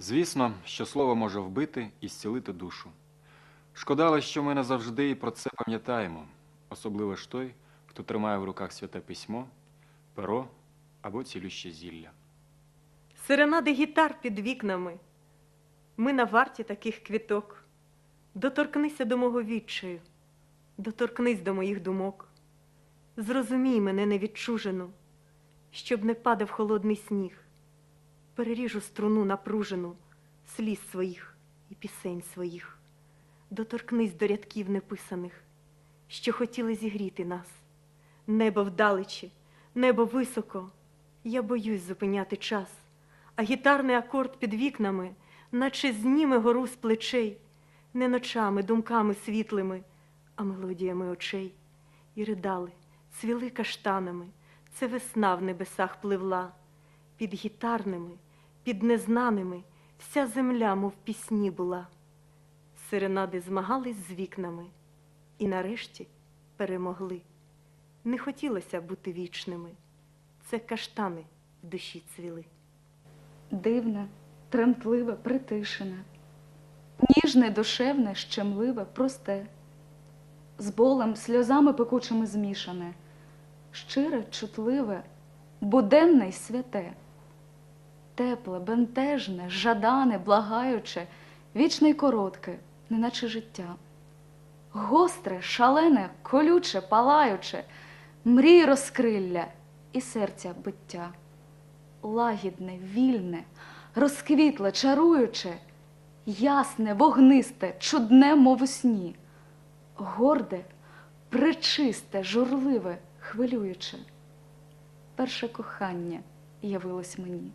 Звісно, що слово може вбити і зцілити душу. Шкода, що ми назавжди і про це пам'ятаємо, особливо ж той, хто тримає в руках святе письмо, перо або цілюще зілля. Серенади гітар під вікнами. Ми на варті таких квіток. Доторкнися до мого відчаю, доторкнись до моїх думок. Зрозумій мене невідчужену, щоб не падав холодний сніг. Переріжу струну напружену сліз своїх і пісень своїх. Доторкнись до рядків неписаних, що хотіли зігріти нас. Небо вдалечі, небо високо. Я боюсь зупиняти час, а гітарний акорд під вікнами, наче зніме гору з плечей, не ночами, думками світлими, а мелодіями очей. І ридали, цвіли каштанами, це весна в небесах пливла. Під гітарними, під незнаними вся земля, мов пісні була. Серенади змагались з вікнами і нарешті перемогли. Не хотілося бути вічними. Це каштани в душі цвіли. Дивне, тремтливе, притишене, ніжне, душевне, щемливе, просте, з болем, сльозами пекучими змішане, щире, чутливе, буденне й святе, тепле, бентежне, жадане, благаюче, вічне й коротке, неначе життя. Гостре, шалене, колюче, палаюче, мрій розкрилля і серця биття лагідне, вільне, розквітле, чаруюче, ясне, вогнисте, чудне, мов у сні, горде, пречисте, журливе, хвилююче. Перше кохання явилось мені.